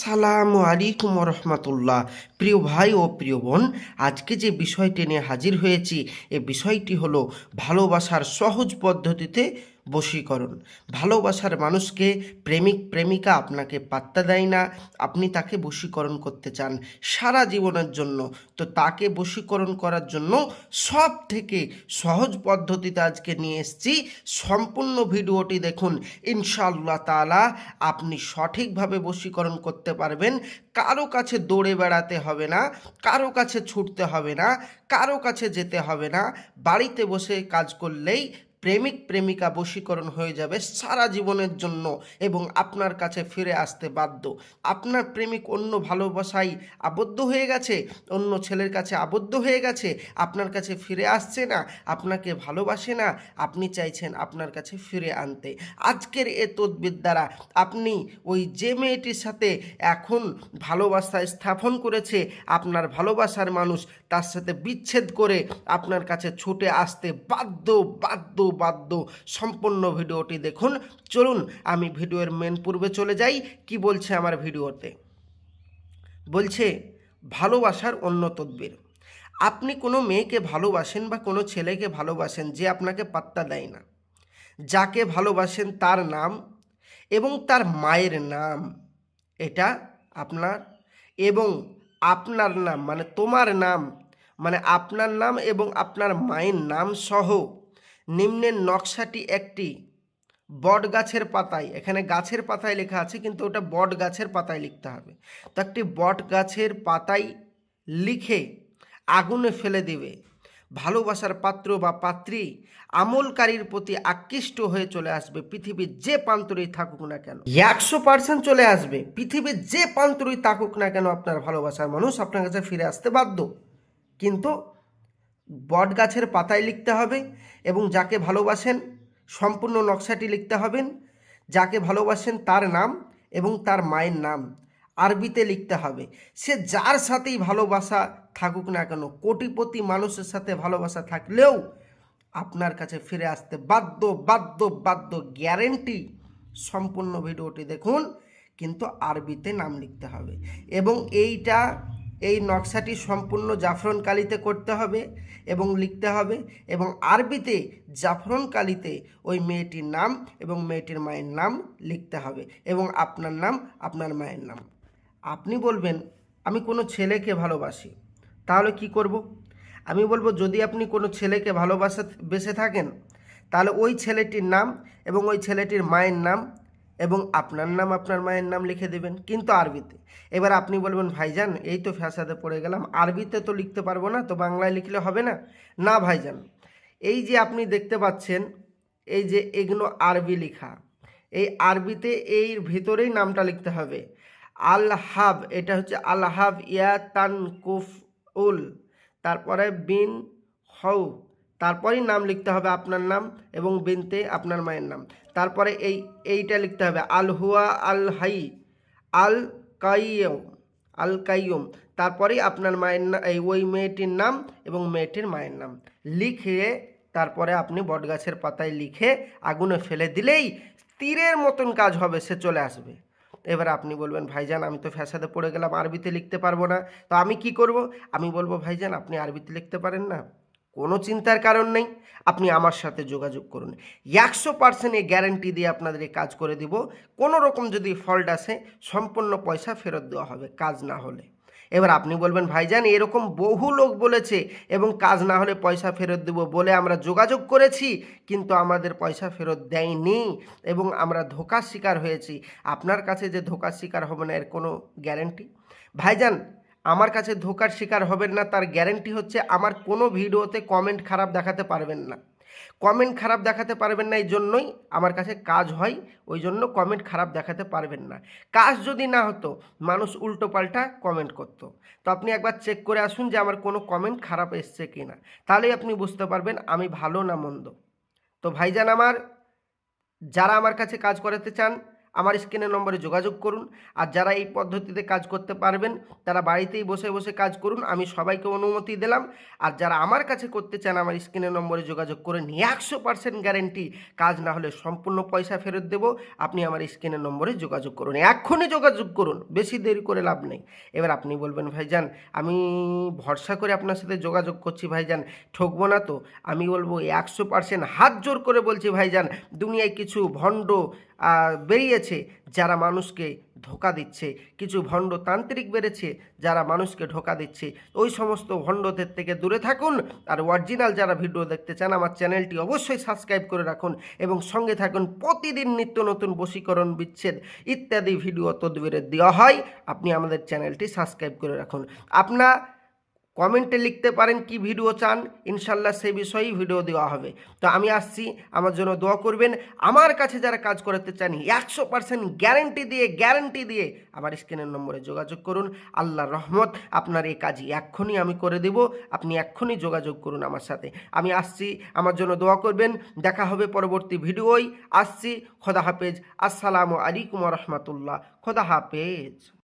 সালামু আলাইকুম রহমতুল্লাহ। প্রিয় ভাই ও প্রিয় বোন, আজকে যে বিষয়টি নিয়ে হাজির হয়েছি, এ বিষয়টি হলো ভালোবাসার সহজ পদ্ধতিতে বশীকরণ। ভালোবাসার মানুষকে প্রেমিক প্রেমিকা আপনাকে পাত্তা দেয় না, আপনি তাকে বশীকরণ করতে চান সারা জীবনের জন্য। তো তাকে বশীকরণ করার জন্য সব থেকে সহজ পদ্ধতিতে আজকে নিয়ে এসেছি। সম্পূর্ণ ভিডিওটি দেখুন। ইনশাআল্লাহ তাআলা আপনি সঠিকভাবে বশীকরণ করতে পারবেন। কারও কাছে দৌড়ে বেড়াতে হবে না, কারও কাছে ছুটতে হবে না, কারও কাছে যেতে হবে না। বাড়িতে বসে কাজ করলেই প্রেমিক প্রেমিকা বশীকরণ হয়ে যাবে সারা জীবনের জন্য এবং আপনার কাছে ফিরে আসতে বাধ্য। আপনার প্রেমিক অন্য ভালোবাসায় আবদ্ধ হয়ে গেছে, অন্য ছেলের কাছে আবদ্ধ হয়ে গেছে, আপনার কাছে ফিরে আসছে না, আপনাকে ভালোবাসে না, আপনি চাইছেন আপনার কাছে ফিরে আনতে। আজকের এ তদবির দ্বারা আপনি ওই যে মেয়েটির সাথে এখন ভালোবাসা স্থাপন করেছে, আপনার ভালোবাসার মানুষ তার সাথে বিচ্ছেদ করে আপনার কাছে ছুটে আসতে বাধ্য বাধ্য বাধ্য সম্পূর্ণ ভিডিওটি দেখুন। চলুন, আমি ভিডিওর মেন পূর্বে চলে যাই। কি বলছে আমার ভিডিওতে? বলছে, ভালোবাসার অন্য তদ্বির। আপনি কোনো মেয়েকে ভালোবাসেন বা কোনো ছেলেকে ভালোবাসেন যে আপনাকে পাত্তা দেয় না। যাকে ভালোবাসেন তার নাম এবং তার মায়ের নাম। এটা আপনার এবং আপনার নাম মানে তোমার নাম মানে আপনার নাম এবং আপনার মায়ের নাম সহ নিম্নের নকশাটি একটি বট গাছের পাতায়, এখানে গাছের পাতায় লেখা আছে, কিন্তু ওটা বট গাছের পাতায় লিখতে হবে। তো একটি বট গাছের পাতায় লিখে আগুনে ফেলে দেবে। ভালোবাসার পাত্র বা পাত্রী আমলকারীর প্রতি আকৃষ্ট হয়ে চলে আসবে। পৃথিবীর যে প্রান্তরেই থাকুক না কেন, একশো পার্সেন্ট চলে আসবে। পৃথিবীর যে প্রান্তরেই থাকুক না কেন আপনার ভালোবাসার মানুষ আপনার কাছে ফিরে আসতে বাধ্য। কিন্তু বট গাছের পাতায় লিখতে হবে এবং যাকে ভালোবাসেন সম্পূর্ণ নকশাটি লিখতে হবেন। যাকে ভালোবাসেন তার নাম এবং তার মায়ের নাম আরবিতে লিখতে হবে। সে যার সাথেই ভালোবাসা থাকুক না কেন, কোটিপতি মানুষের সাথে ভালোবাসা থাকলেও আপনার কাছে ফিরে আসতে বাধ্য বাধ্য বাধ্য গ্যারেন্টি সম্পূর্ণ ভিডিওটি দেখুন, কিন্তু আরবিতে নাম লিখতে হবে। এবং এইটা এই নকশাটি সম্পূর্ণ জাফরন কালিতে করতে হবে এবং লিখতে হবে এবং আরবিতে জাফরন কালিতে ওই মেয়েটির নাম এবং মেয়েটির মায়ের নাম লিখতে হবে এবং আপনার নাম, আপনার মায়ের নাম। আপনি বলবেন, আমি কোনো ছেলেকে ভালোবাসি, তাহলে কি করব? আমি বলব, যদি আপনি কোনো ছেলেকে ভালোবাসা বেসে থাকেন, তাহলে ওই ছেলেটির নাম এবং ওই ছেলেটির মায়ের নাম এবং আপনার নাম আপনার মায়ের নাম লিখে দেবেন, কিন্তু আরবিতে। এবার আপনি বলবেন, ভাইজান, এই তো ফ্যাসাদে পড়ে গেলাম, আরবিতে তো লিখতে পারব না, তো বাংলায় লিখলে হবে না? না, ভাইজান। এই যে আপনি দেখতে পাচ্ছেন, এই যে এগুলো আরবি লেখা, এই আরবিতে এর ভিতরেই নামটা লিখতে হবে। আল হাব এটা হচ্ছে আল হাব ইয়া তান কুফ উল তারপরে বিন হউ তারপরেই নাম লিখতে হবে আপনার নাম এবং বিনতে আপনার মায়ের নাম। তারপরে এই, এইটা লিখতে হবে, আল হুয়া আল হাই, আল কাইয়ম আল কাইয়ম। তারপরেই আপনার মায়ের নাম এই ওই মেয়েটির নাম এবং মেয়েটির মায়ের নাম। লিখে তারপরে আপনি বটগাছের পাতায় লিখে আগুনে ফেলে দিলেই তীরের মতন কাজ হবে, সে চলে আসবে। এবার আপনি বলবেন, ভাইজান, আমি তো ফ্যাসাদে পড়ে গেলাম, আরবিতে লিখতে পারব না। তো আমি কি করব? আমি বলব, ভাইজান, আপনি আরবিতে লিখতে পারেন না? কোনো চিন্তার কারণ নেই। আপনি আমার সাথে যোগাযোগ করুন। একশো পার্সেন্ট এই গ্যারেন্টি দিয়ে আপনাদের কাজ করে দিব। কোনো রকম যদি ফল্ট আসে, সম্পূর্ণ পয়সা ফেরত দেওয়া হবে, কাজ না হলে। এবার আপনি বলবেন, ভাইজান, এরকম বহু লোক বলেছে এবং কাজ না হলে পয়সা ফেরত দেব বলে আমরা যোগাযোগ করেছি, কিন্তু আমাদের পয়সা ফেরত দেয়নি এবং আমরা ধোকার শিকার হয়েছি। আপনার কাছে যে ধোকার শিকার হবে না, এর কোনো গ্যারেন্টি ভাইজান আমার কাছে ধোকার শিকার হবেন না, তার গ্যারেন্টি হচ্ছে আমার কোনো ভিডিওতে কমেন্ট খারাপ দেখাতে পারবেন না। কমেন্ট খারাপ দেখাতে পারবেন না এই জন্যই আমার কাছে কাজ হয় ওই জন্য কমেন্ট খারাপ দেখাতে পারবেন না। কাজ যদি না হতো, মানুষ উল্টো পাল্টা কমেন্ট করতো। তো আপনি একবার চেক করে আসুন যে আমার কোনো কমেন্ট খারাপ এসছে কি না তাহলেই আপনি বুঝতে পারবেন আমি ভালো না মন্দ। তো ভাইজান আমার, যারা আমার কাছে কাজ করাতে চান আমার স্ক্রিনের নম্বরে যোগাযোগ করুন। আর যারা এই পদ্ধতিতে কাজ করতে পারবেন, তারা বাড়িতেই বসে বসে কাজ করুন। আমি সবাইকে অনুমতি দিলাম। আর যারা আমার কাছে করতে চান, আমার স্ক্রিনের নম্বরে যোগাযোগ করে নিয়ে একশো পার্সেন্ট গ্যারেন্টি কাজ না হলে সম্পূর্ণ পয়সা ফেরত দেবো। আপনি আমার স্ক্রিনের নম্বরে যোগাযোগ করুন। এক্ষুনি যোগাযোগ করুন। বেশি দেরি করে লাভ নেই। এবার আপনি বলবেন, ভাইজান, আমি ভরসা করে আপনার সাথে যোগাযোগ করছি, ভাইজান। ঠকবো না তো? আমি বলব, একশো পার্সেন্ট হাত জোর করে বলছি, ভাইজান। দুনিয়ায় কিছু ভণ্ড বেরিয়েছে, যারা মানুষকে ধোকা দিচ্ছে। কিছু ভণ্ড তান্ত্রিক বেড়েছে, যারা মানুষকে ধোকা দিচ্ছে। ওই সমস্ত ভণ্ডদের থেকে দূরে থাকুন আর অরিজিনাল যারা ভিডিও দেখতে চান, আমার চ্যানেলটি অবশ্যই সাবস্ক্রাইব করে রাখুন এবং সঙ্গে থাকুন, প্রতিদিন নিত্য নতুন বশীকরণ বিচ্ছেদ ইত্যাদি ভিডিও তদবিরে দেওয়া হয়। আপনি আমাদের চ্যানেলটি সাবস্ক্রাইব করে রাখুন। আপনার কমেন্টে লিখতে পারেন কি ভিডিও চান। ইনশাল্লাহ সেই বিষয়েই ভিডিও দেওয়া হবে। তো আমি আসছি, আমার জন্য দোয়া করবেন। আমার কাছে যারা কাজ করাতে চান একশো পার্সেন্ট গ্যারেন্টি দিয়ে গ্যারেন্টি দিয়ে আমার স্ক্রিনের নম্বরে যোগাযোগ করুন। আল্লাহর রহমত, আপনার এই কাজই এক্ষুনি আমি করে দেব। আপনি এক্ষুনি যোগাযোগ করুন আমার সাথে। আমি আসছি, আমার জন্য দোয়া করবেন। দেখা হবে পরবর্তী ভিডিওই। আসছি, খোদা হাফেজ। আসসালামু আলাইকুম রহমতুল্লাহ। খোদা হাফেজ।